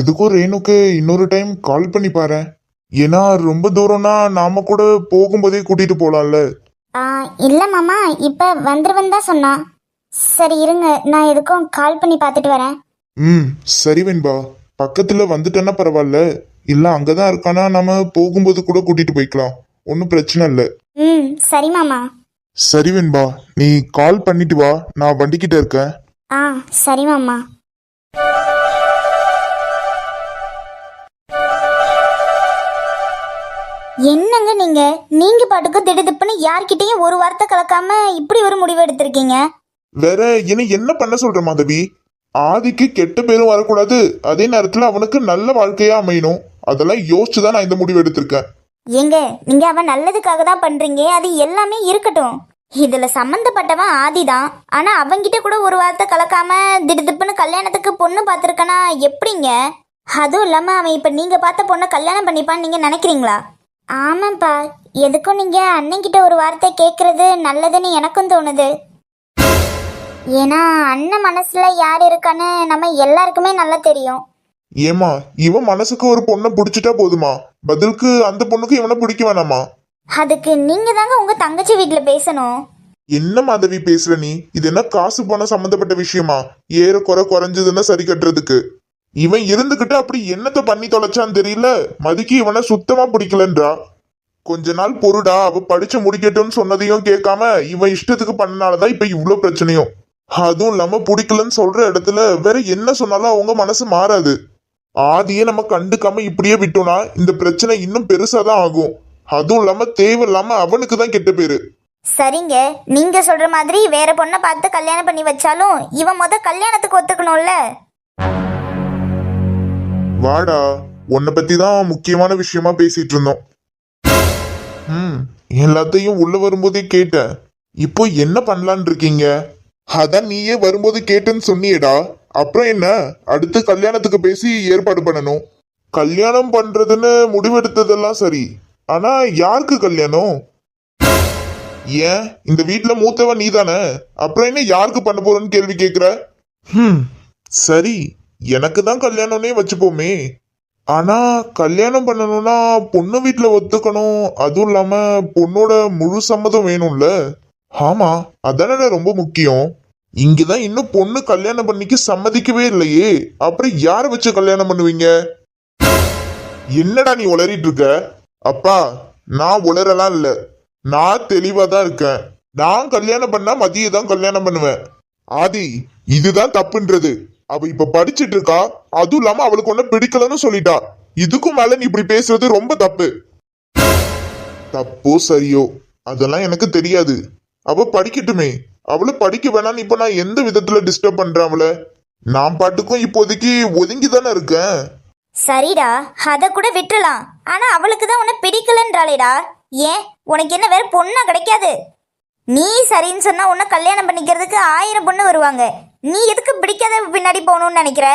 எதுக்கும் ரேணுக்கு இன்னொரு time call பண்ணி பாரு. ஏன்னா ரொம்ப தூரம்னா நாம கூட போகும்போதே கூட்டிட்டு போலாம்ல. ஆ இல்லை மாமா இப்போ வந்துருவன் தான் சொன்னான் சரி இருங்க. நான் எதுக்கும் கால் பண்ணி பார்த்துட்டு வரேன். ம் சரி வெண்பா. பக்கத்துல வந்துட்டேன்னா பரவாயில்ல. இல்ல அங்கதான் இருக்கானா நாம போகும்போது கூட கூட்டிட்டு போய்க்கலாம். ஒன்றும் பிரச்சனை இல்லை. ம் சரி மாமா. சரி வெண்பா நீ கால் பண்ணிட்டு வா. நான் வண்டிக்கிட்ட இருக்கேன். ஆ சரி மாமா. என்னங்க நீங்க? நீங்க பாட்டுக்கு திடுதிப்புன்னு யார்கிட்டயும் ஒரு வார்த்தை கலக்காம இப்படி ஒரு முடிவு எடுத்திருக்கீங்க? வேற என்ன என்ன பண்ண சொல்ற மாதவி? ஆதிக்கு கெட்ட பேரும் வரக்கூடாது. அதே நேரத்துல அவனுக்கு நல்ல வாழ்க்கையா அமையணும். அதெல்லாம் யோசிச்சு தான் நான் இந்த முடிவு எடுத்திருக்கேன். ஏங்க நீங்க அவன் நல்லதுக்காக தான் பண்றீங்க. அது எல்லாமே இருக்கட்டும். இதுல சம்மந்தப்பட்டவன் ஆதிதான் ஆனா அவன்கிட்ட கூட ஒரு வார்த்தை கலக்காம திடுதிப்புன்னு கல்யாணத்துக்கு பொண்ணு பார்த்துருக்கனா எப்படிங்க? அதுவும் இல்லாம அவன் இப்ப நீங்க பார்த்த பொண்ணை கல்யாணம் பண்ணிப்பான்னு நீங்க நினைக்கிறீங்களா? ஆமாப்பா எதுக்கும் நீங்க அண்ணன்கிட்ட ஒரு வார்த்தை கேட்கறது நல்லதுன்னு எனக்கும் தோணுது. ஏன்னா அண்ணன் மனசுல யார் இருக்கான்னு நம்ம எல்லாருக்குமே நல்லா தெரியும். ஏமா இவன் மனசுக்கு ஒரு பொண்ணை பிடிச்சிட்டா போதுமா? பதிலுக்கு அந்த பொண்ணுக்கு இவனை பிடிக்க வேணாமா? அதுக்கு நீங்க தாங்க உங்க தங்கச்சி வீட்டுல பேசணும். என்ன மாதவி பேசுற நீ? இது என்ன காசு பணம் சம்பந்தப்பட்ட விஷயமா? ஏற குறை குறைஞ்சதுன்னா சரி கட்டுறதுக்கு. இவன் இருந்துகிட்டு அப்படி என்னத்தை பண்ணி தொலைச்சான்னு தெரியல. மதிக்கு இவனை சுத்தமா பிடிக்கலன்றா. கொஞ்ச நாள் பொருடா அவ படிச்சு முடிக்கட்டும்னு சொன்னதையும் கேட்காம இவன் இஷ்டத்துக்கு பண்ணனாலதான் இப்ப இவ்வளவு பிரச்சனையும். அதுவும் இல்லாம பிடிக்கலன்னு சொல்ற இடத்துல வேற என்ன சொன்னாலும் அவங்க மனசு மாறாது. ஆதியே நம்ம கண்டுக்காம இப்படியே விட்டோம்னா இந்த பிரச்சனை இன்னும் பெருசாதான் ஆகும். அதுவும் இல்லாம தேவையில்லாம அவனுக்கு தான் கெட்ட பேரு. சரிங்க நீங்க சொல்ற மாதிரி வேற பொண்ணை பார்த்து கல்யாணம் பண்ணி வச்சாலும் இவன் முத கல்யாணத்துக்கு ஒத்துக்கணும்ல? வாடா உன்னை பத்தி தான் முக்கியமான விஷயமா பேசிட்டு இருந்தோம். ம் எல்லாத்தையும் உள்ள வரும்போதே கேட்டேன் இப்போ என்ன பண்ணலான் இருக்கீங்க? அதான் நீயே வரும்போது கேட்டேன்னு சொன்னியடா. அப்புறம் என்ன? அடுத்து கல்யாணத்துக்கு பேசி ஏற்பாடு பண்ணணும். கல்யாணம் பண்றதுன்னு முடிவெடுத்ததெல்லாம் சரி. ஆனா யாருக்கு கல்யாணம்? ஏன்? இந்த வீட்டுல மூத்தவன் நீதானே? அப்புறம் என்ன யாருக்கு பண்ண போறன்னு கேள்வி கேக்குற? ம் சரி. எனக்கு தான் கல்யாணம்னே வச்சுப்போமே. ஆனா கல்யாணம் பண்ணணும்னா பொண்ணு வீட்டுல ஒத்துக்கணும். அதுவும் இல்லாம பொண்ணோட முழு சம்மதம் வேணும்ல. ஆமா அதானே ரொம்ப முக்கியம். இங்கதான் இன்னும் பொண்ணு கல்யாணம் பண்ணிக்க சம்மதிக்கவே இல்லையே. அப்புறம் யார வச்சு கல்யாணம் பண்ணுவீங்க? என்னடா நீ உளறிட்டு இருக்க? அப்பா நான் உளரலாம் இல்ல. நான் தெளிவா தான் இருக்கேன். நான் கல்யாணம் பண்ணா மதிய தான் கல்யாணம் பண்ணுவேன். ஆதி இதுதான் தப்புன்றது. அவ இப்ப படிச்சிட்டு இருக்கா? அதுவும் இல்லாம அவளுக்கு ஒண்ணு பிடிக்கலன்னு சொல்லிட்டா. இதுக்கும் மேல நீ இப்படி பேசுறது ரொம்ப தப்பு. தப்போ சரியோ? அதெல்லாம் எனக்கு தெரியாது. அவ படிக்கட்டுமே. அவளை படிக்க வேணாம்னு இப்ப நான் எந்த விதத்துல டிஸ்டர்ப் பண்றேன் அவளை? நான் பாட்டுக்கும் இப்போதைக்கு ஒதுங்கி தானே இருக்கேன். சரிடா அத கூட விட்டுலாம் ஆனா அவளுக்கு தான் உன்னை பிடிக்கலன்றாளேடா. ஏன்? உனக்கு என்ன வேற பொண்ணா கிடைக்காது? நீ சரின்னு சொன்னா உன்னை கல்யாணம் பண்ணிக்கிறதுக்கு ஆயிரம் பொண்ணு வருவாங்க. நீ எதுக்கு பிடிக்காத பின்னாடி போகணும்னு நினைக்கிற?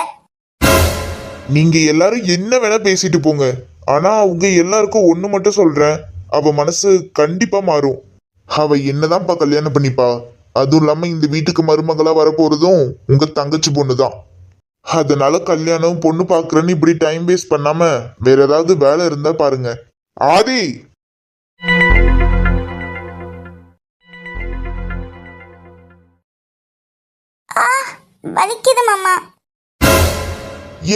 நீங்க எல்லாரும் என்ன வேணா பேசிட்டு போங்க. ஆனா அவங்க எல்லாருக்கும் ஒண்ணு மட்டும் சொல்றேன். அவ மனசு கண்டிப்பா மாறும். அவ என்னதான்ப்பா கல்யாணம் பண்ணிப்பா? அதுவும் இல்லாம இந்த வீட்டுக்கு மருமகளா வரப்போறதும் உங்க தங்கச்சி பொண்ணுதான். அதனால கல்யாணம் பொண்ணு பாக்குறேன்னு இப்படி டைம் வேஸ்ட் பண்ணாம வேற ஏதாவது வேலை இருந்தா பாருங்க. ஆதி! வலிக்குது மாமா.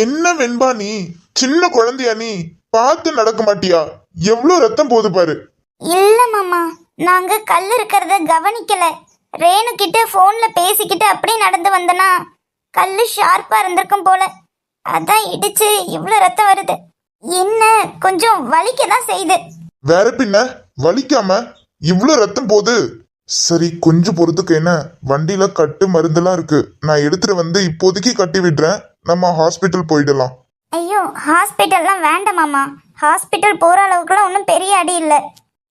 என்ன வெண்பா நீ? சின்ன குழந்தையா நீ? பார்த்து நடக்க மாட்டியா? எவ்வளவு ரத்தம் போகுது பாரு. இல்ல மாமா. நாங்க கல் இருக்கிறத கவனிக்கல. ரேணு கிட்ட போன்ல பேசிக்கிட்டு அப்படியே நடந்து வந்தனா கல்லு ஷார்ப்பா இருந்திருக்கும் போல. அதான் இடிச்சு இவ்வளவு ரத்தம் வருது. என்ன கொஞ்சம் வலிக்க தான் செய்யுது. வேற பின்ன? வலிக்காம? இவ்ளோ ரத்தம் போகுது. சரி கொஞ்சம் பொறுத்துக்கு என்ன? வண்டியில கட்டு மருந்தெல்லாம் இருக்கு. நான் எடுத்துட்டு வந்து இப்போதைக்கு கட்டி விடுறேன். நம்ம ஹாஸ்பிட்டல் போயிடலாம். ஐயோ ஹாஸ்பிட்டல்லாம் வேண்டாம் மாமா. ஹாஸ்பிட்டல் போற அளவுக்குலாம் ஒன்றும் பெரிய அடி இல்லை.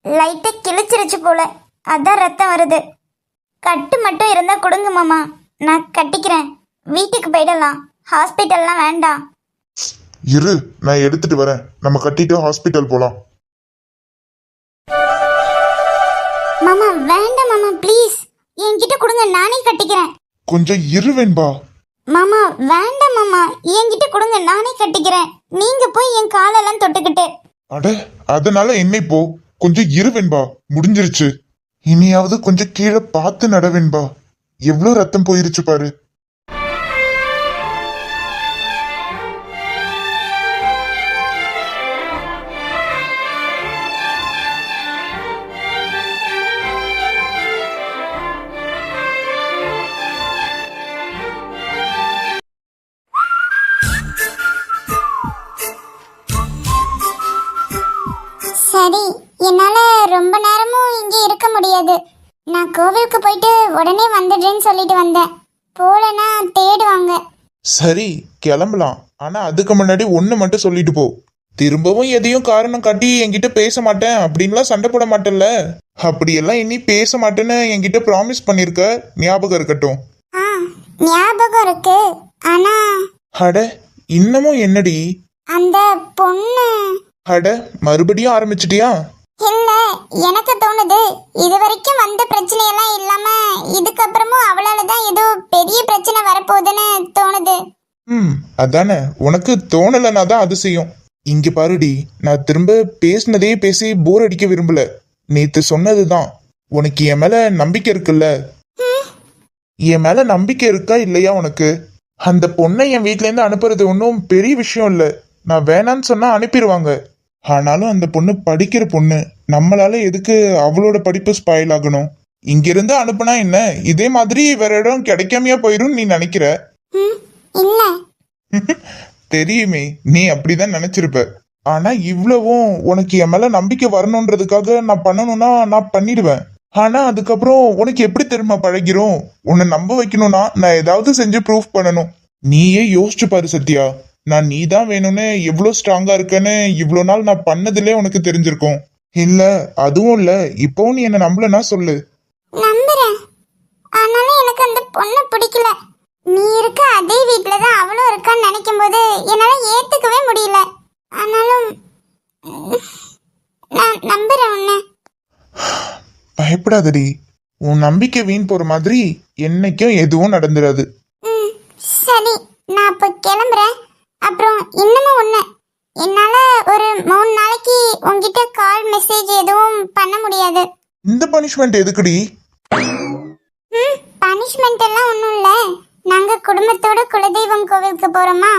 லைட்டா கிழிச்சிருச்சு போல. அதான் ரத்தம் வருது. கட்டு மட்டும் இருந்தா கொடுங்க மாமா. நான் கட்டிக்கிறேன். வீட்டுக்கு போயிடலாம். ஹாஸ்பிட்டல்லாம் வேண்டாம். இரு நான் எடுத்துட்டு வரேன். நம்ம கட்டிட்டு ஹாஸ்பிட்டல் போலாம். மாமா வேண்டாம். மாமா ப்ளீஸ் என்கிட்ட கொடுங்க நானே கட்டிக்கிறேன். கொஞ்சம் இரு வெண்பா. மாமா வேண்டாம் மாமா. என்கிட்ட கொடுங்க நானே கட்டிக்கிறேன். நீங்க போய் என் காலெல்லாம் தொட்டுக்கிட்டு. அட அதனால என்ன இப்போ கொஞ்சம் இரு வெண்பா. முடிஞ்சிருச்சு. இனியாவது கொஞ்சம் கீழே பார்த்து நட வெண்பா. எவ்வளவு ரத்தம் போயிருச்சு பாரு. சொல்லிட்டு வந்தேன். போலனா தேடுவாங்க. சரி கிளம்பலாம். ஆனா அதுக்கு முன்னாடி ஒண்ணு மட்டும் சொல்லிட்டு போ. திரும்பவும் எதையும் காரணம் காட்டி என்கிட்ட பேச மாட்டேன். அப்படின்லாம் சண்டை போட மாட்டேன்ல. அப்படியெல்லாம் இனி பேச மாட்டேன்னு என்கிட்ட ப்ராமிஸ் பண்ணிருக்க ஞாபகம் இருக்கட்டும். ஆ ஞாபகம் இருக்கு. ஆனா அட இன்னமும் என்னடி? அந்த பொண்ணு அட மறுபடியும் ஆரம்பிச்சிட்டியா? இல்ல எனக்கு தோணுது இது வரைக்கும் வந்த பிரச்சனையெல்லாம் இல்லாம இதுக்கப்புறமும் அவளால தான் ஏதோ பெரிய பிரச்சனை வரப்போகுதுன்னு தோணுது. ம் அதானே. உனக்கு தோணலைன்னா தான் அதிசயம் இங்க பாருடி நான் திரும்ப பேசினதே பேசி போர் அடிக்க விரும்பல. நேத்து சொன்னதுதான். உனக்கு என் மேல நம்பிக்கை இருக்குல்ல? என் மேல நம்பிக்கை இருக்கா இல்லையா உனக்கு? அந்த பொண்ணை என் வீட்ல இருந்து அனுப்புறது ஒன்றும் பெரிய விஷயம் இல்ல. நான் வேணான்னு சொன்னா அனுப்பிடுவாங்க. ஆனாலும் அந்த பொண்ணு படிக்கிற பொண்ணு. நம்மளால எதுக்கு அவளோட படிப்பு ஸ்பாயில் ஆகணும்? இங்கிருந்து அனுப்புனா என்ன? இதே மாதிரி வேற இடம் கிடைக்காமையா போயிரும் நீ நினைக்கிற? தெரியுமே நீ அப்படிதான் நினைச்சிருப்ப. ஆனா இவ்வளவும் உனக்கு என் மேல நம்பிக்கை வரணுன்றதுக்காக நான் பண்ணணும்னா நான் பண்ணிடுவேன். ஆனா அதுக்கப்புறம் உனக்கு எப்படி தெரியுமா பழகிறோம் உன்னை நம்ப வைக்கணும்னா நான் ஏதாவது செஞ்சு ப்ரூஃப் பண்ணணும். நீயே யோசிச்சு பாரு சத்யா. நான் நீ தான் வேணும்னு எவ்வளோ ஸ்ட்ராங்கா இருக்கேன்னு இவ்வளோ நாள் நான் பண்ணதுலே உனக்கு தெரிஞ்சிருக்கும். இல்ல அதுவும் இல்ல. இப்பவும் நீ என்ன நம்பலன்னா சொல்லு. நம்புறேன். ஆனாலும் எனக்கு அந்த பொண்ணை பிடிக்கல. நீ இருக்க அதே வீட்ல தான் அவளும் இருக்கான்னு நினைக்கும் போது என்னால ஏத்துக்கவே முடியல. ஆனாலும் நான் நம்புறேன் உன்னை. பயப்படாதடி. உன் நம்பிக்கை வீண் போற மாதிரி என்னைக்கும் எதுவும் நடந்துடாது ம் சரி. நான் இப்போ கிளம்புறேன். அப்புறம் இன்னமும் ஒன்று என்னால் ஒரு மூணு நாளைக்கு உங்ககிட்ட கால் மெசேஜ் எதுவும் பண்ண முடியாது. இந்த பனிஷ்மெண்ட் எதுக்குடி? ம் பனிஷ்மெண்ட் எல்லாம் ஒன்றும் இல்லை. நாங்கள் குடும்பத்தோட குலதெய்வம் கோவிலுக்கு போகிறோமா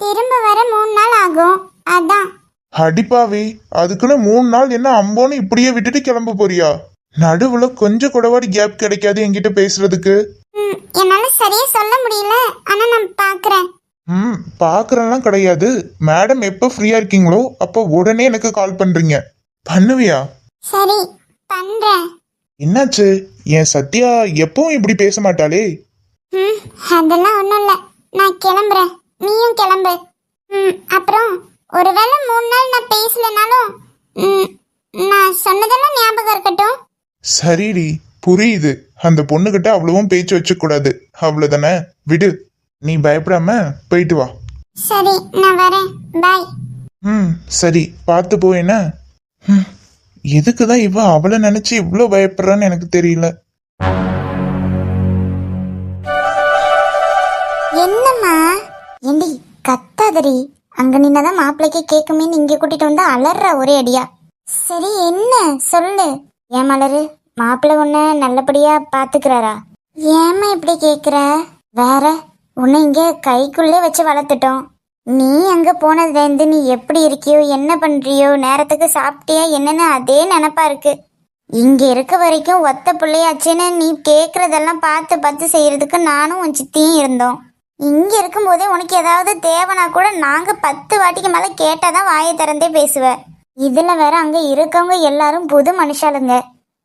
திரும்ப வர மூணு நாள் ஆகும். அதான். அடிப்பாவி அதுக்குன்னு மூணு நாள் என்ன அம்போன்னு இப்படியே விட்டுட்டு கிளம்ப போறியா? நடுவுல கொஞ்சம் கூடவாடி கேப் கிடைக்காது என்கிட்ட பேசுறதுக்கு. ம் என்னால் சரியாக சொல்ல முடியல. ஆனால் நான் பார்க்குறேன் ம் பாக்குறலாம் கிடையாது. மேடம் எப்போ ஃப்ரீயா இருக்கீங்களோ அப்போ உடனே எனக்கு கால் பண்றீங்க. பண்ணுவியா? சரி பண்ணுறேன் என்னாச்சு? என் சத்யா எப்பவும் இப்படி பேச மாட்டாளே. ம் அதெல்லாம் ஒன்றும் இல்லை. நான் கிளம்புறேன். நீயும் கிளம்பு. ம் அப்புறம் ஒருவேளை மூணு நாள் நான் பேசலனாலும் ம் நான் சொன்னதெல்லாம் ஞாபகம் இருக்கட்டும். சரிடி புரியுது. அந்த பொண்ணுகிட்ட அவ்வளவும் பேச்சு வச்சுக்க கூடாது அவ்வளவுதானே? விடு. நீ பயப்படாம போயிட்டு வா. சரி நான் வரேன். பாய் ம் சரி. பார்த்து போ என்ன? ம், எதுக்குதான் இவ அவளை நினைச்சு இவ்வளோ பயப்படுறான்னு எனக்கு தெரியல. என்னம்மா? ஏண்டி கத்தாதடி. அங்க நின்னதான் மாப்பிள்ளைக்கு கேட்குமேன்னு இங்க கூட்டிட்டு வந்து அலற ஒரே அடியா. சரி என்ன? சொல்லு. ஏன் மலரு? மாப்பிள்ளை உன்னை நல்லபடியா பாத்துக்கிறாரா? ஏம்மா இப்படி கேக்குற? வேற? உன்னை இங்கே கைக்குள்ளே வச்சு வளர்த்துட்டோம். நீ அங்க போனதுலேருந்து நீ எப்படி இருக்கியோ என்ன பண்றியோ நேரத்துக்கு சாப்பிட்டியா என்னன்னு அதே நினப்பா இருக்கு. இங்க இருக்க வரைக்கும் ஒத்த பிள்ளையாச்சுன்னு நீ கேக்குறதெல்லாம் பார்த்து பார்த்து செய்யறதுக்கு நானும் உன் சித்தியும் இருந்தோம். இங்க இருக்கும்போதே உனக்கு ஏதாவது தேவைனா கூட நாங்க பத்து வாட்டிக்கு மேல கேட்டாதான் வாயை திறந்தே பேசுவ. இதுல வேற அங்க இருக்கவங்க எல்லாரும் புது மனுஷாளுங்க.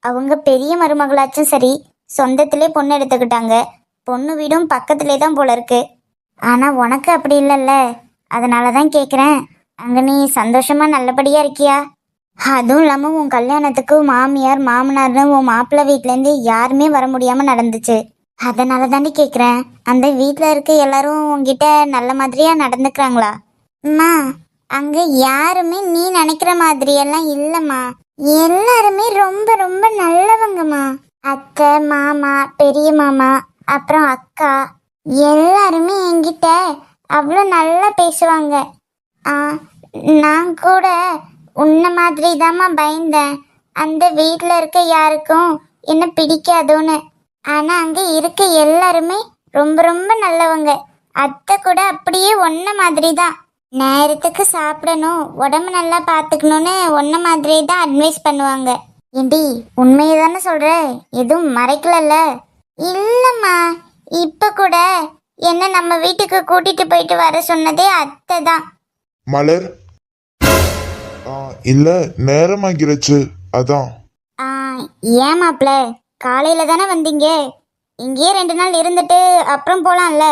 அவங்க பெரிய மருமகளாச்சும் சரி சொந்தத்திலே பொண்ணு எடுத்துக்கிட்டாங்க. பொண்ணு வீடும் பக்கத்திலே தான் போல இருக்கு. ஆனால் உனக்கு அப்படி இல்லைல்ல. அதனால தான் கேட்குறேன் அங்கே நீ சந்தோஷமா நல்லபடியா இருக்கியா? அதுவும் இல்லாமல் உன் கல்யாணத்துக்கு மாமியார் மாமனார்னு உன் மாப்பிள்ளை வீட்டிலேருந்து யாருமே வர முடியாம நடந்துச்சு. அதனால தாண்டி கேட்குறேன் அந்த வீட்டில் இருக்க எல்லாரும் உங்ககிட்ட நல்ல மாதிரியா நடந்துக்கிறாங்களா? அம்மா அங்கே யாருமே நீ நினைக்கிற மாதிரியெல்லாம் இல்லைம்மா. எல்லாருமே ரொம்ப ரொம்ப நல்லவங்கம்மா. அத்தை மாமா பெரிய மாமா அப்புறம் அக்கா எல்லாருமே என்கிட்ட அவ்வளோ நல்லா பேசுவாங்க. ஆ நான் கூட உன்ன மாதிரி தாம்மா பயந்தேன். அந்த வீட்டில் இருக்க யாருக்கும் என்ன பிடிக்காதோன்னு. ஆனால் அங்கே இருக்க எல்லாருமே ரொம்ப ரொம்ப நல்லவங்க. அத்தை கூட அப்படியே ஒன்ன மாதிரி தான் நேரத்துக்கு சாப்பிடணும் உடம்பு நல்லா பார்த்துக்கணும்னு ஒன்ன மாதிரி தான் அட்வைஸ் பண்ணுவாங்க. ஏண்டி உண்மையை தானே சொல்கிற எதுவும் மறைக்கலல்ல? இல்லம்மா இப்ப கூட என்ன நம்ம வீட்டுக்கு கூட்டிட்டு போயிட்டு வர சொன்னதே அத்தை தான் மலர். ஆ இல்ல நேரமாகிருச்சு அதான். ஆ, ஏன் மாப்ள காலையில தானே வந்தீங்க? இங்கேயே ரெண்டு நாள் இருந்துட்டு அப்புறம் போலாம்ல?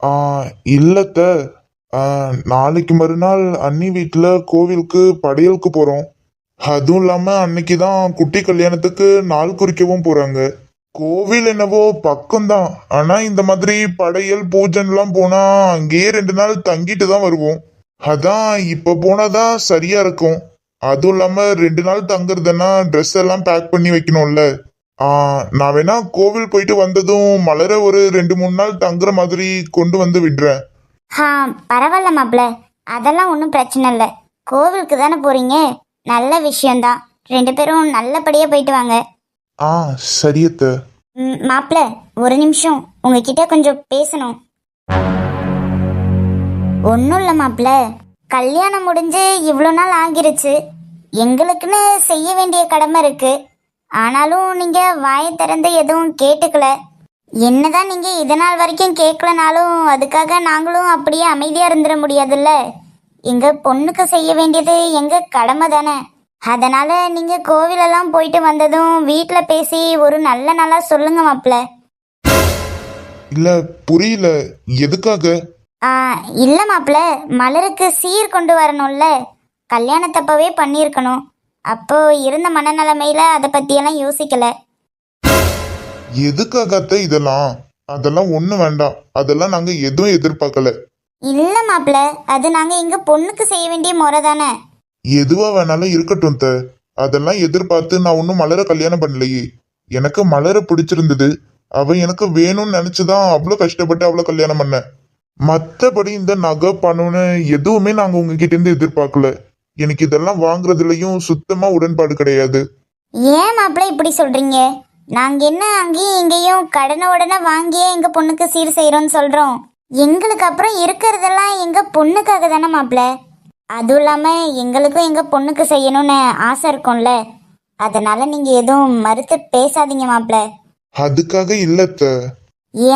ஆ இல்லத்த. ஆ, நாளைக்கு மறுநாள் அண்ணி வீட்டில் கோவிலுக்கு படையலுக்கு போகிறோம் அதுவும் இல்லாமல் அன்னைக்கு தான் குட்டி கல்யாணத்துக்கு நாள் குறிக்கவும் போகிறாங்க கோவில் என்னவோ பக்கம்தான். ஆனால் இந்த மாதிரி படையல் பூஜைலாம் போனால் அங்கேயே ரெண்டு நாள் தங்கிட்டு தான் வருவோம். அதான் இப்போ போனாதான் சரியா இருக்கும். அதுவும் இல்லாமல் ரெண்டு நாள் தங்குறதுன்னா ட்ரெஸ் எல்லாம் பேக் பண்ணி வைக்கணும்ல. நான் வேணா கோவில் போயிட்டு வந்ததும் மலர ஒரு ரெண்டு மூணு நாள் தங்குற மாதிரி கொண்டு வந்து விடுறேன். ஆ பரவாயில்ல மாப்ள அதெல்லாம் ஒன்றும் பிரச்சனை இல்லை. கோவிலுக்கு தானே போறீங்க? நல்ல விஷயம்தான். ரெண்டு பேரும் நல்லபடியாக போயிட்டு வாங்க. ஆ சரியத்த ம், மாப்ள ஒரு நிமிஷம். உங்ககிட்ட கொஞ்சம் பேசணும். ஒன்றும் இல்லை மாப்ள கல்யாணம் முடிஞ்சு இவ்வளோ நாள் ஆகிருச்சு. எங்களுக்குன்னு செய்ய வேண்டிய கடமை இருக்கு. ஆனாலும் நீங்க வாயை திறந்து எதுவும் கேட்டுக்கல. என்னதான் நீங்க இதனால் நாள் வரைக்கும் கேட்கலனாலும் அதுக்காக நாங்களும் அப்படியே அமைதியா இருந்துட முடியாதுல்ல. எங்க பொண்ணுக்கு செய்ய வேண்டியது எங்க கடமை தானே. அதனால நீங்க கோவிலெல்லாம் போயிட்டு வந்ததும் வீட்டில் பேசி ஒரு நல்ல நாளா சொல்லுங்க மாப்ள. இல்ல புரியல. எதுக்காக? ஆ இல்ல மாப்ள. மலருக்கு சீர் கொண்டு வரணும்ல. கல்யாணத்தப்பவே பண்ணியிருக்கணும். அப்போ இருந்த மனநிலைமையில அதை பத்தியெல்லாம் யோசிக்கல. எதுக்காக அத்தை இதெல்லாம்? அதெல்லாம் ஒண்ணு வேண்டாம். அதெல்லாம் நாங்க எதுவும் எதிர்பார்க்கல. இல்ல மாப்ள. அது நாங்க எங்க பொண்ணுக்கு செய்ய வேண்டிய முறை தானே. எதுவா வேணாலும் இருக்கட்டும் த. அதெல்லாம் எதிர்பார்த்து நான் ஒன்றும் மலரை கல்யாணம் பண்ணலையே. எனக்கு மலரை பிடிச்சிருந்தது. அவ எனக்கு வேணும்னு நினைச்சுதான் அவ்வளோ கஷ்டப்பட்டு அவ்வளோ கல்யாணம் பண்ணேன் மற்றபடி இந்த நகை பணம்னு எதுவுமே நாங்கள் உங்ககிட்ட இருந்து எதிர்பார்க்கல. எனக்கு இதெல்லாம் வாங்குறதுலயும் சுத்தமா உடன்பாடு கிடையாது. ஏன் மாப்பிள்ள இப்படி சொல்றீங்க? நாங்க என்ன அங்கேயும் இங்கேயும் கடனை உடனே வாங்கியே எங்க பொண்ணுக்கு சீர் செய்யறோம்னு சொல்றோம். எங்களுக்கு அப்புறம் இருக்கிறதெல்லாம் எங்க பொண்ணுக்காக தானே மாப்பிள்ள? அதுவும் இல்லாம எங்களுக்கும் எங்க பொண்ணுக்கு செய்யணும்னு ஆசை இருக்கும்ல. அதனால நீங்க எதுவும் மறுத்து பேசாதீங்க மாப்ள அதுக்காக இல்லத்த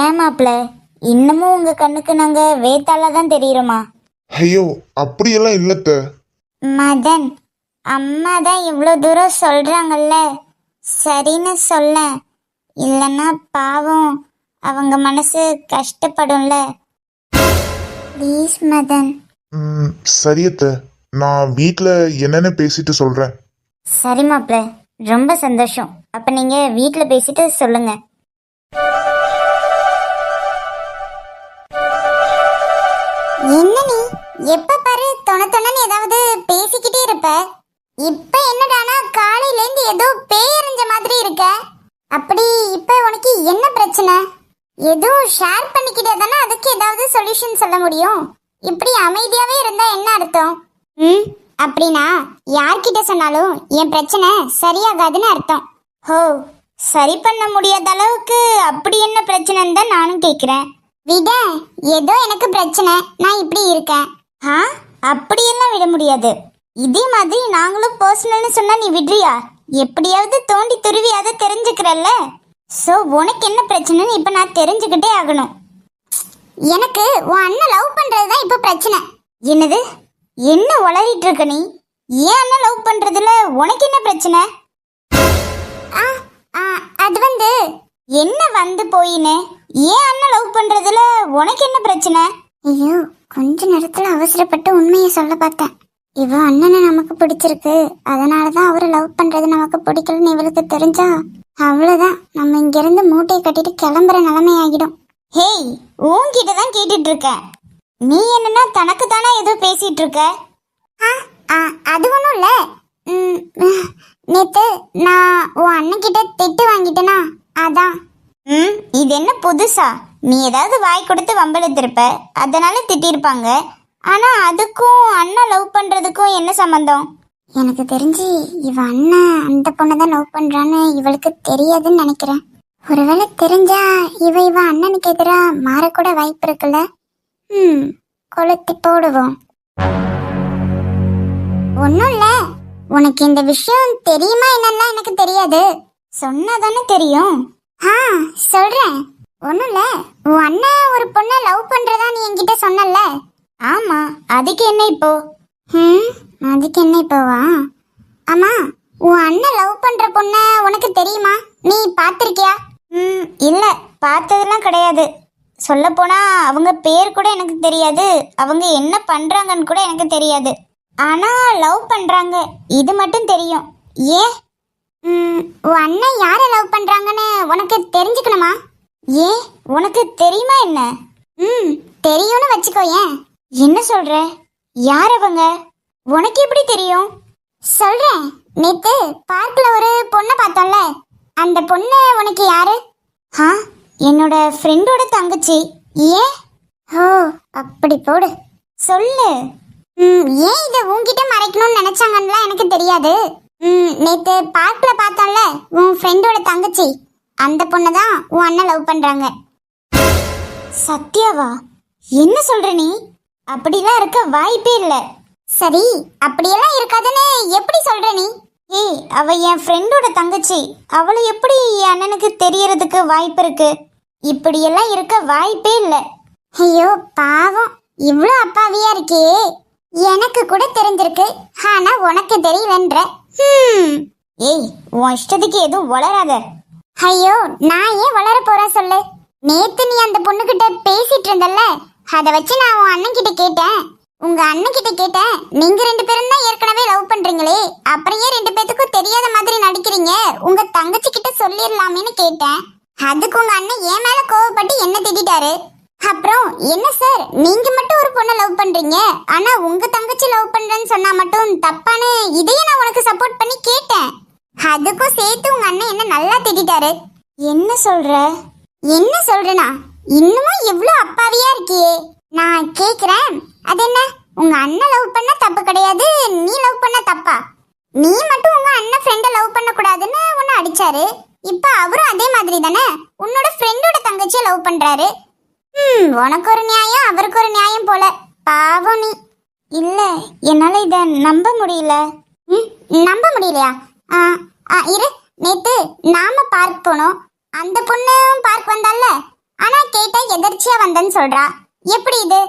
ஏன் மாப்ள இன்னமும் உங்க கண்ணுக்கு நாங்க வேத்தால தான் தெரியுறோமா? ஐயோ அப்படியெல்லாம் இல்லத்த மதன் அம்மா தான் இவ்வளோ தூரம் சொல்றாங்கல்ல. சரின்னு சொல்ல. இல்லைன்னா பாவம் அவங்க மனசு கஷ்டப்படும்ல. ப்ளீஸ் மதன். ம், சரியத்த நான் வீட்டில் என்னென்னு பேசிட்டு சொல்கிறேன் சரி மாப்ள ரொம்ப சந்தோஷம். அப்ப நீங்க வீட்ல பேசிட்டு சொல்லுங்க. என்ன நீ? எப்ப பாரு தொண தொணன்னு ஏதாவது பேசிக்கிட்டே இருப்ப. இப்ப என்னடானா காலையில இருந்து ஏதோ பேயறிஞ்ச மாதிரி இருக்க. அப்படி இப்ப உனக்கு என்ன பிரச்சனை? எதுவும் ஷேர் பண்ணிக்கிட்டே தானே அதுக்கு ஏதாவது சொல்யூஷன் சொல்ல முடியும். இப்படி அமைதியாவே இருந்தா என்ன அர்த்தம்? ம் அப்படின்னா யார்கிட்ட சொன்னாலும் என் பிரச்சனை சரியாகாதுன்னு அர்த்தம். ஹோ சரி பண்ண முடியாத அளவுக்கு அப்படி என்ன பிரச்சனைன்னு தான் நானும் கேட்குறேன் விட ஏதோ எனக்கு பிரச்சனை நான் இப்படி இருக்கேன். ஆ அப்படியெல்லாம் விட முடியாது. இதே மாதிரி நாங்களும் பர்சனல்னு சொன்னா நீ விடுறியா? எப்படியாவது தோண்டி துருவி அதை தெரிஞ்சுக்கிறல்ல? ஸோ உனக்கு என்ன பிரச்சனைன்னு இப்போ நான் தெரிஞ்சுக்கிட்டே ஆகணும். எனக்கு உன் அண்ணன் லவ் பண்றது தான் இப்போ பிரச்சனை. என்னது? என்ன உளறிட்டு இருக்க நீ? ஏன் அண்ணன் லவ் பண்றதுல உனக்கு என்ன பிரச்சனை? ஆ, ஆ, அது வந்து என்ன வந்து போயின்னு? ஏன் அண்ணன் லவ் பண்றதுல உனக்கு என்ன பிரச்சனை? ஐயோ கொஞ்ச நேரத்துல அவசரப்பட்டு உண்மையை சொல்ல பார்த்தேன். இவ அண்ணனை நமக்கு பிடிச்சிருக்கு. அதனால தான் அவரை லவ் பண்றது நமக்கு பிடிக்கலன்னு இவளுக்கு தெரிஞ்சா அவ்வளோதான் நம்ம இங்கேருந்து மூட்டையை கட்டிட்டு கிளம்புற நிலைமை ஆகிடும் ஹேய் உன்கிட்ட தான் கேட்டுட்டு இருக்கேன் நீ என்னன்னா தனக்கு தானே ஏதோ பேசிட்டு இருக்க அது ஒன்றும் இல்லை. நேத்து நான் உன் அண்ணன் கிட்ட திட்டு வாங்கிட்டேனா? அதான். ம் இது என்ன புதுசா? நீ ஏதாவது வாய் கொடுத்து வம்பெழுத்திருப்ப. அதனால திட்டிருப்பாங்க. ஆனா அதுக்கும் அண்ணா லவ் பண்றதுக்கும் என்ன சம்பந்தம்? எனக்கு தெரிஞ்சு இவ அண்ணன் அந்த பொண்ணை தான் லவ் பண்றான்னு இவளுக்கு தெரியாதுன்னு நினைக்கிறேன். ஒருவேளை தெரிஞ்சா இவ இவ அண்ணனுக்கு எதிரா மாறக்கூட வாய்ப்பு இருக்குல்ல? ம் கொளுத்தி போடுவோம். ஒன்றும் இல்லை. உனக்கு இந்த விஷயம் தெரியுமா என்னெல்லாம் எனக்கு தெரியாது. சொன்னதானே தெரியும். ஆ சொல்றேன். ஒன்றும் இல்லை. உன் அண்ணன் ஒரு பொண்ணை லவ் பண்ணுறதா நீ என்கிட்ட சொன்னல ஆமாம் அதுக்கு என்ன இப்போ? ம் அதுக்கு என்ன இப்போவா? ஆமாம் உன் அண்ணன் லவ் பண்ணுற பொண்ணை உனக்கு தெரியுமா? நீ பார்த்துருக்கியா? ம் இல்லை பார்த்ததெல்லாம் கிடையாது. சொல்லப்போனால் அவங்க பேர் கூட எனக்கு தெரியாது. அவங்க என்ன பண்ணுறாங்கன்னு கூட எனக்கு தெரியாது. ஆனால் லவ் பண்ணுறாங்க இது மட்டும் தெரியும். ஏன் உன் அண்ணன் யாரை லவ் பண்ணுறாங்கன்னு உனக்கு தெரிஞ்சுக்கணுமா? ஏ உனக்கு தெரியுமா என்ன? ம் தெரியும்னு வச்சுக்கோ ஏன் என்ன சொல்கிற யார் அவங்க? உனக்கு எப்படி தெரியும்? சொல்கிறேன் நேற்று பார்க்கில் ஒரு பொண்ணை பார்த்தோம்ல. அந்த பொண்ணு உனக்கு யாரு? ஆ என்னோட ஃப்ரெண்டோட தங்கச்சி. ஏன்? ஓ அப்படி போடு. சொல்லு. ம் ஏன் இதை உன்கிட்ட மறைக்கணும்னு நினைச்சாங்கன்னு எனக்கு தெரியாது. ம் நேத்து பார்க்ல பார்த்தோம்ல உன் ஃப்ரெண்டோட தங்கச்சி. அந்த பொண்ணை தான் உன் அண்ணன் லவ் பண்றாங்க. சத்யாவா? என்ன சொல்ற நீ? அப்படிலாம் இருக்க வாய்ப்பே இல்லை. சரி அப்படியெல்லாம் இருக்காதுன்னு எப்படி சொல்ற நீ? ஏய் அவ என் ஃப்ரெண்டோட தங்கச்சி. அவளை எப்படி என் அண்ணனுக்கு தெரியறதுக்கு வாய்ப்பு இருக்கு? இப்படியெல்லாம் இருக்க வாய்ப்பே இல்லை. ஐயோ பாவம். இவ்வளோ அப்பாவியா இருக்கே. எனக்கு கூட தெரிஞ்சிருக்கு. ஆனா உனக்கு தெரியலன்ற. ஹம். ஏய் உன் இஷ்டத்துக்கு எதுவும் வளராத. ஐயோ நான் ஏன் வளர போறா சொல்லு? நேத்து நீ அந்த பொண்ணுகிட்ட பேசிட்டு இருந்தல்ல? அதை வச்சு நான் உன் அண்ணன் கிட்ட கேட்டேன். உங்க அண்ணன் கிட்ட கேட்டேன். நீங்க ரெண்டு பேரும் தான் ஏற்கனவே லவ் பண்றீங்களே. அப்புறம் ஏன் ரெண்டு பேத்துக்கும் தெரியாத மாதிரி நடிக்கிறீங்க? உங்க தங்கச்சி கிட்ட சொல்லிடலாமேன்னு கேட்டேன். அதுக்கு உங்க அண்ணன் என் மேல கோவப்பட்டு என்ன திட்டாரு அப்புறம் என்ன சார் நீங்க மட்டும் ஒரு பொண்ணை லவ் பண்றீங்க? ஆனா உங்க தங்கச்சி லவ் பண்றேன்னு சொன்னா மட்டும் தப்பானு இதையே நான் உனக்கு சப்போர்ட் பண்ணி கேட்டேன். அதுக்கும் சேர்த்து உங்க அண்ணன் என்ன நல்லா திட்டாரு என்ன சொல்ற? என்ன சொல்றனா? இன்னமும் எவ்வளவு அப்பாவியா இருக்கியே? நான் கேக்குறேன். அது என்ன? உங்க அண்ணன் லவ் பண்ண தப்பு கிடையாது நீ லவ் பண்ண தப்பா? நீ மட்டும் உங்க அண்ணன் ஃப்ரெண்ட லவ் பண்ண கூடாதுன்னு உன்னை அடிச்சாரு. இப்ப அவரும் அதே மாதிரி தானே? உன்னோட ஃப்ரெண்டோட தங்கச்சியை லவ் பண்றாரு. ம் உனக்கு ஒரு நியாயம் அவருக்கு ஒரு நியாயம் போல. பாவம் நீ. இல்ல என்னால இத நம்ப முடியல. ம், நம்ப முடியலையா? ஆ, ஆ, இரு. நேத்து நாம பார்க் போனோம். அந்த பொண்ணு பார்க் வந்தால ஆனா கேட்டா எதர்ச்சியா வந்தேன்னு சொல்றா. எப்படி இது?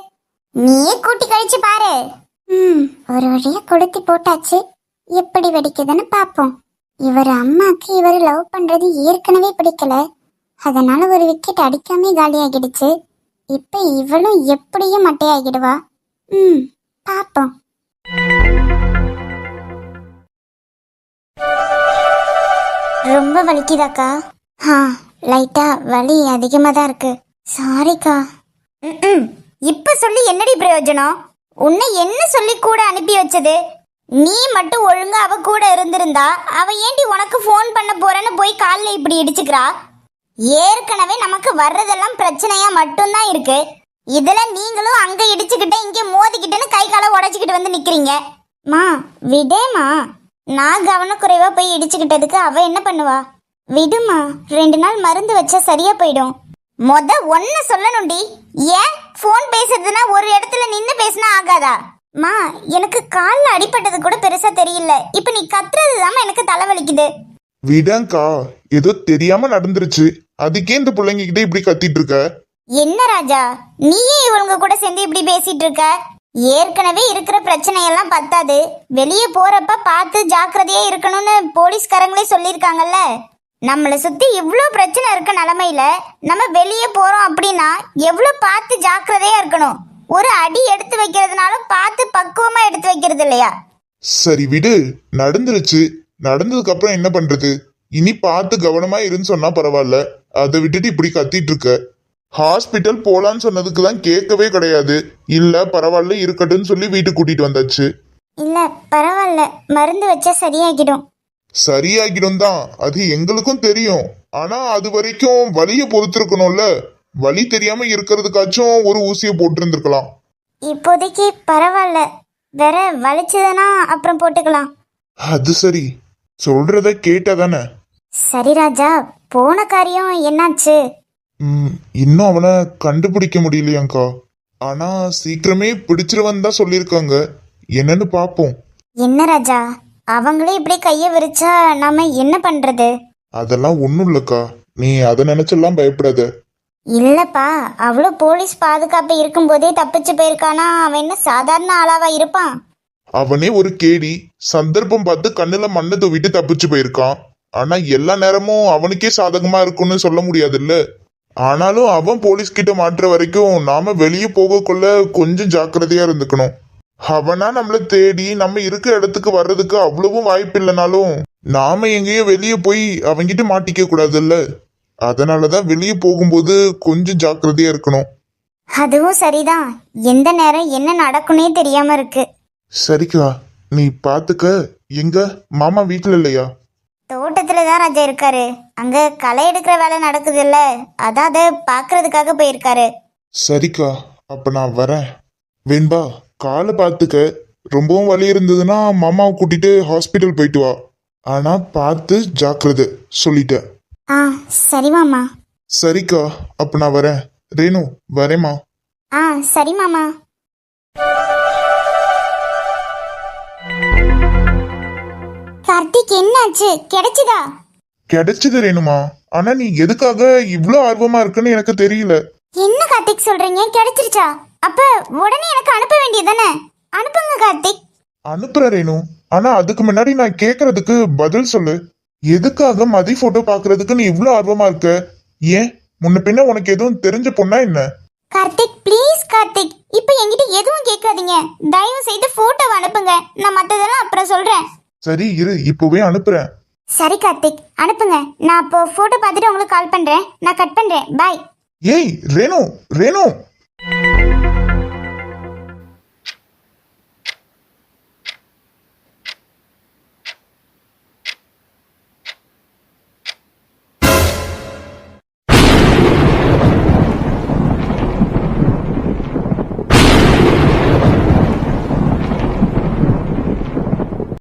நீயே கூட்டி கழிச்சு பாரு. ம். ஒரு வழியா கொளுத்தி போட்டாச்சு. எப்படி வெடிக்குதுன்னு பாப்போம். இவர் அம்மாக்கு இவர் லவ் பண்றது ஏற்கனவே பிடிக்கல. அதனால ஒரு விக்கெட் அடிக்காம காலியாகிடுச்சு. இப்ப இவளும் எப்படியும் மட்டையாகிடுவா. ம். பாப்போம். ரொம்ப வலிக்குதாக்கா? ஆ லைட்டா வலி அதிகமா தான் இருக்கு சாரிக்கா ம் இப்ப சொல்லி என்னடி பிரயோஜனம்? உன்னை என்ன சொல்லி கூட அனுப்பி வச்சது? நீ மட்டும் ஒழுங்கா அவ கூட இருந்திருந்தா அவ ஏண்டி உனக்கு ஃபோன் பண்ண போறேன்னு போய் காலில் இப்படி இடிச்சுக்கிறா? ஏற்கனவே நமக்கு வர்றதெல்லாம் பிரச்சனையா மட்டும்தான் இருக்கு. இதுல நீங்களும் அங்க இடிச்சுக்கிட்ட இங்க மோதிக்கிட்டேன்னு கை காலை உடச்சிக்கிட்டு வந்து நிக்கிறீங்க. மா விடேமா நான் கவனக்குறைவா போய் இடிச்சுக்கிட்டதுக்கு அவ என்ன பண்ணுவா? விடுமா ரெண்டு நாள் மருந்து வச்சா சரியா போயிடும். மொத ஒன்ன சொல்லணும்டி. ஏன் ஃபோன் பேசுறதுனா ஒரு இடத்துல நின்னு பேசினா ஆகாதா? மா எனக்கு கால்ல அடிபட்டது கூட பெருசா தெரியல. இப்ப நீ கத்துறது எனக்கு தலைவலிக்குது. விடங்கா ஏதோ தெரியாம நடந்துருச்சு. அதுக்கே இந்த பிள்ளைங்க கிட்ட இப்படி கத்திட்டு இருக்க என்ன ராஜா நீயே இவங்க கூட சேர்ந்து இப்படி பேசிட்டு இருக்க ஏற்கனவே இருக்கிற பிரச்சனையெல்லாம் பத்தாது. வெளியே போறப்ப பார்த்து ஜாக்கிரதையா இருக்கணும்னு போலீஸ்காரங்களே சொல்லியிருக்காங்கல்ல. நம்மளை சுத்தி இவ்வளோ பிரச்சனை இருக்க நிலமையில நம்ம வெளியே போறோம் அப்படின்னா எவ்வளோ பார்த்து ஜாக்கிரதையா இருக்கணும்? ஒரு அடி எடுத்து வைக்கிறதுனாலும் பார்த்து பக்குவமா எடுத்து வைக்கிறது இல்லையா? சரி விடு. நடந்துருச்சு. நடந்ததுக்கு அப்புறம் என்ன பண்றது? இனி பார்த்து கவனமா இருன்னு சொன்னா பரவாயில்ல. அதை விட்டுட்டு இப்படி கத்திட்டு இருக்க. ஹாஸ்பிட்டல் போலான்னு சொன்னதுக்கு தான் கேட்கவே கிடையாது. இல்ல பரவாயில்ல இருக்கட்டும்னு சொல்லி வீட்டுக்கு கூட்டிட்டு வந்தாச்சு. இல்ல பரவாயில்ல. மருந்து வச்சா சரியாகிடும். சரியாகிடும் தான் அது எங்களுக்கும் தெரியும். ஆனா அது வரைக்கும் வலிய பொறுத்திருக்கணும்ல. வலி தெரியாம இருக்கிறதுக்காச்சும் ஒரு ஊசியை போட்டிருந்திருக்கலாம். இப்போதைக்கு பரவாயில்ல. வேற வலிச்சதுன்னா அப்புறம் போட்டுக்கலாம். அது சரி. சொல்றத கேட்டாதானே. சரி ராஜா போன காரியம் என்னாச்சு? ம், இன்னும் அவனை கண்டுபிடிக்க முடியலையாங்க்கா ஆனா சீக்கிரமே பிடிச்சிருவன் தான் சொல்லியிருக்காங்க. என்னன்னு பாப்போம். என்ன ராஜா? அவங்களே இப்படி கைய விரிச்சா நாம என்ன பண்றது? அதெல்லாம் ஒண்ணும் இல்லக்கா. நீ அதை நினைச்செல்லாம் பயப்படாத. இல்லப்பா அவ்வளோ போலீஸ் பாதுகாப்பு இருக்கும்போதே தப்பிச்சு போயிருக்கானா? அவன் என்ன சாதாரண ஆளாவா இருப்பான்? அவனே ஒரு கேடி. சந்தர்ப்பம் பார்த்து கண்ணுல மண்ணை தூவிட்டு தப்பிச்சு போயிருக்கான். ஆனா எல்லா நேரமும் அவனுக்கே சாதகமா இருக்கும்னு சொல்ல முடியாதுல்ல. ஆனாலும் அவன் போலீஸ் கிட்ட மாட்டுற வரைக்கும் நாம வெளியே போகக்குள்ள கொஞ்சம் ஜாக்கிரதையா இருந்துக்கணும். அவனா நம்மள தேடி நம்ம இருக்கிற இடத்துக்கு வர்றதுக்கு அவ்வளவும் வாய்ப்பு இல்லைனாலும் நாம எங்கேயோ வெளியே போய் அவன்கிட்ட மாட்டிக்க கூடாதுல்ல? அதனாலதான் வெளியே போகும்போது கொஞ்சம் ஜாக்கிரதையா இருக்கணும். அதுவும் சரிதான். எந்த நேரம் என்ன நடக்குனே தெரியாம இருக்கு. சரிக்கா நீ பாத்துக்க. எங்க? மாமா வீட்டுல இல்லையா? தோட்டத்துல தான் ராஜா இருக்காரு. அங்க களை எடுக்கிற வேலை நடக்குது இல்ல அதான் அதை பாக்குறதுக்காக போயிருக்காரு. சரிக்கா அப்ப நான் வரேன். வேண்பா? காலை பார்த்துக்க. ரொம்பவும் வலி இருந்ததுன்னா மாமாவை கூட்டிட்டு ஹாஸ்பிட்டல் போயிட்டு வா. ஆனா பார்த்து ஜாக்கிரதை சொல்லிட்டேன் ஆ சரி மாமா. சரிக்கா அப்ப நான் வரேன். ரேணு வரேம்மா. ஆ சரி மாமா. கார்த்திக் என்னாச்சு? கிடைச்சுதா? கிடைச்சது ரேணுமா. ஆனா நீ எதுக்காக இவ்ளோ ஆர்வமா இருக்குன்னு எனக்கு தெரியல. என்ன கார்த்திக் சொல்றீங்க? கிடைச்சிருச்சா? அப்ப உடனே எனக்கு அனுப்ப வேண்டியதானே அனுப்புங்க கார்த்திக். அனுப்புறேன் ரேணு ஆனா அதுக்கு முன்னாடி நான் கேக்குறதுக்கு பதில் சொல்லு. எதுக்காக மதி போட்டோ பாக்குறதுக்கு நீ இவ்ளோ ஆர்வமா இருக்க? ஏன்? முன்ன பின்ன உனக்கு எதுவும் தெரிஞ்ச பொண்ணா என்ன? கார்த்திக் ப்ளீஸ் கார்த்திக். இப்போ என்கிட்ட எதுவும் கேட்காதீங்க தயவு செய்து போட்டோவை அனுப்புங்க. நான் மத்ததெல்லாம் அப்புறம் சொல்றேன். சரி இரு. இப்பவே அனுப்புறேன். சரி கார்த்திக் அனுப்புங்க. நான் அப்போ போட்டோ பார்த்துட்டு உங்களுக்கு கால் பண்றேன். நான் கட் பண்றேன். பாய் ஏய் ரேணு ரேணு.